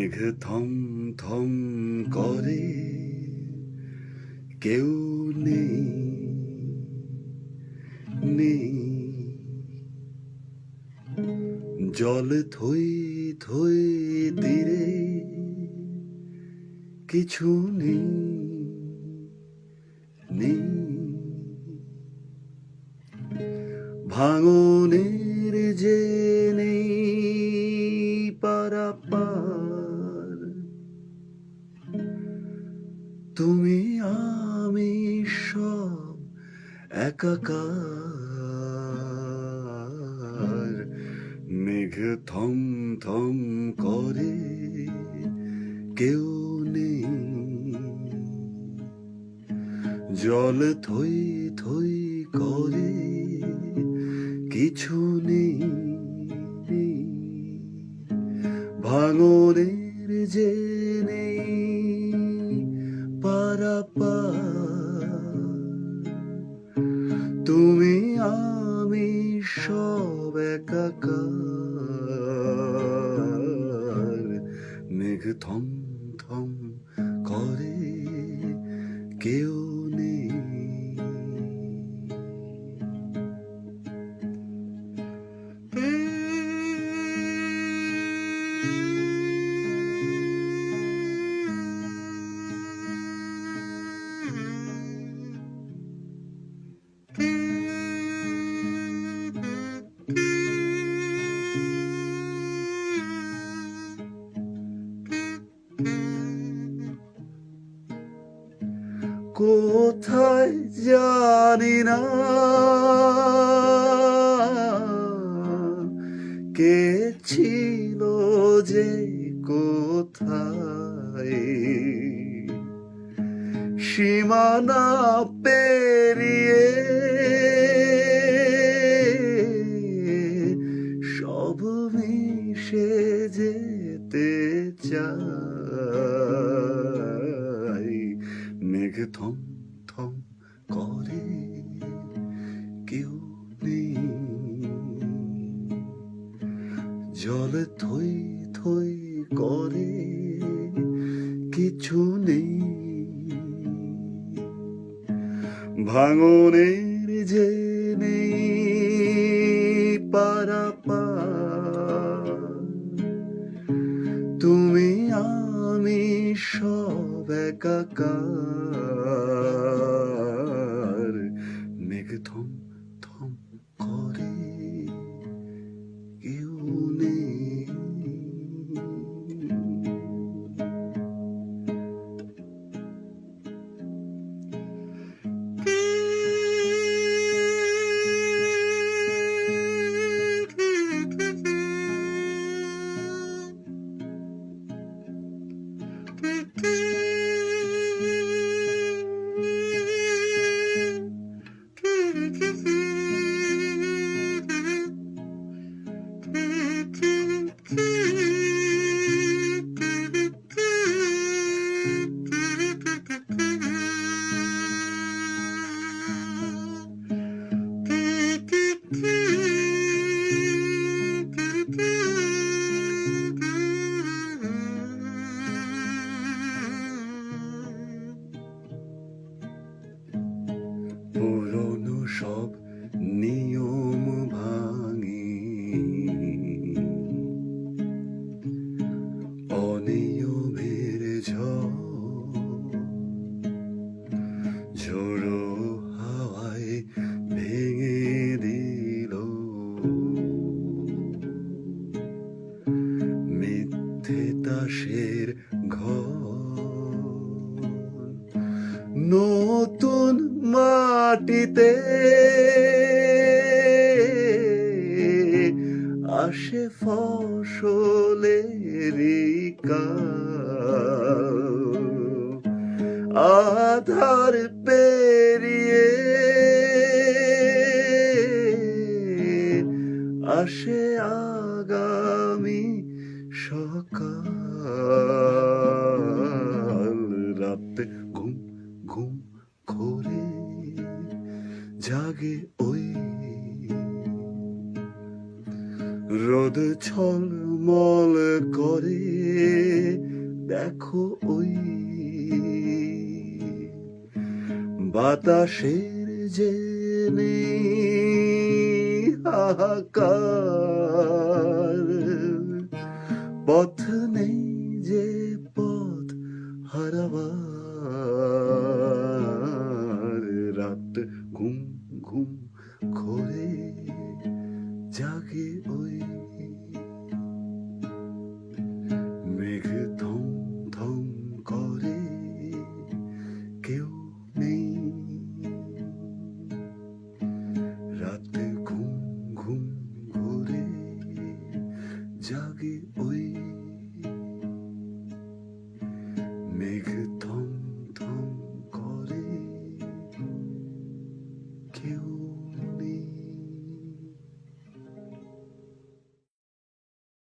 মেঘ থম থম করে, কেউ নেই নেই। জল থই থই তীরে কিছু নেই নেই। ভাঙনের যে তুমি আমি সব একাকার মেঘ থম থম করে কেউ নেই। জল থই থই করে কিছু নেই। ভাঙনের যে কোথায় জানি না। কে ছিল যে কোথায়? সীমানা পেরিয়ে সব মিশে যেতে চাই মেঘ থম থম করে, কেউ নেই। জল থই থই করে, কিছু নেই। ভাঙনের যে নেই, পারাপার সব একাকার মেঘ নতুন মাটিতে আসে ফসলেরই কাল। আধার পেরিয়ে আসে আগামী সকাল জাগে ওই রোদ ছল ঝলমল করে, দেখো ওই বাতাসের যে হাহাকার। পথ নেই যে পথ হারাবার। জাগে ওই মেঘ থম থম করে কেউ নেই রাতে ঘুম ঘুম ঘরে জাগে ওই মেঘ থম